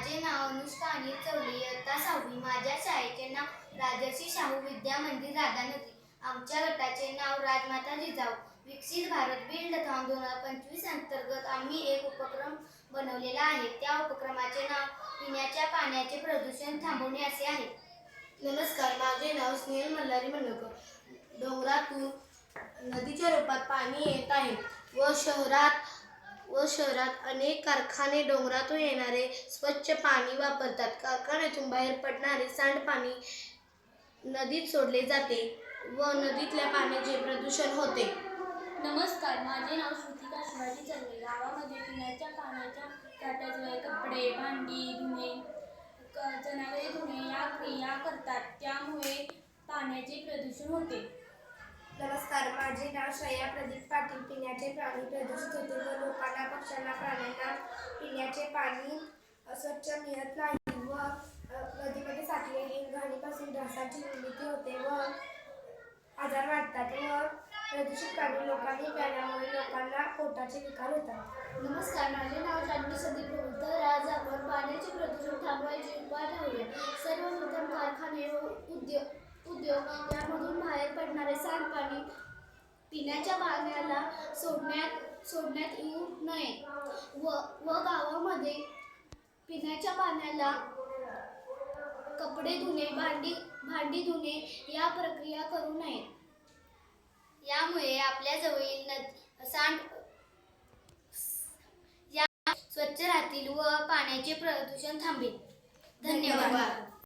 माझे नाव अनुष्का अनिल चौधरी इयत्ता सहावी. माझ्या शाळेचे नाव राजर्षी शाहू विद्या मंदिर राधानगरी आमच्या गटाचे नाव राजमाता जिजाऊ. विकसित भारत बिल्ड थॉन दोन हजार पंचवीस अंतर्गत आम्ही एक उपक्रम बनवलेला आहे. त्या उपक्रमाचे नाव पिण्याच्या पाण्याचे प्रदूषण थांबवणे असे आहे. नमस्कार माझे नाव स्नेहल मल्हारी मंडळकर डोंगरातून नदीच्या रूपात पाणी येत आहे व शहरात व शहरात अनेक कारखाने डोंगरातून येणारे स्वच्छ पाणी वापरतात. कारखान्यातून बाहेर पडणारे सांडपाणी नदीत सोडले जाते व नदीतल्या पाण्याचे प्रदूषण होते. नमस्कार माझे नाव श्रुतिका शिवाजी चलवे गावामध्ये पिण्याच्या पाण्याच्या साठ्याद्वारे कपडे भांडी धुणे क- जनावरे धुणे या क्रिया करतात. त्यामुळे पाण्याचे प्रदूषण होते. नमस्कार माझे नाव श्रेया प्रदीप पाटील. पिण्याचे पाणी प्रदूषित होते व लोकांना पाणी स्वच्छ मिळत नाही व नदीमध्ये साठलेली घाणीपासून डासांची निर्मिती होते व आजार वाढतात व प्रदूषित पाणी लोकांनी प्यायल्यामुळे लोकांना पोटाचे विकार होतात. नमस्कार माझे नाव जान्हवी संदीप तर आज आपण पाण्याचे प्रदूषण थांबवायचे उपाय ठरवूया सर्वप्रथम कारखाने व उद्योग उद्योग यामधून बाहेर पडणारे सांडपाणी पिण्याच्या पाण्याला सोडण्यात सोडण्यात येऊ नये. व व गावामध्ये पिण्याच्या पाण्याला कपडे धुणे भांडी भांडी धुणे या प्रक्रिया करू नये. यामुळे आपल्या जवळील सांड या स्वच्छ राहतील व पाण्याचे प्रदूषण थांबेल. धन्यवाद.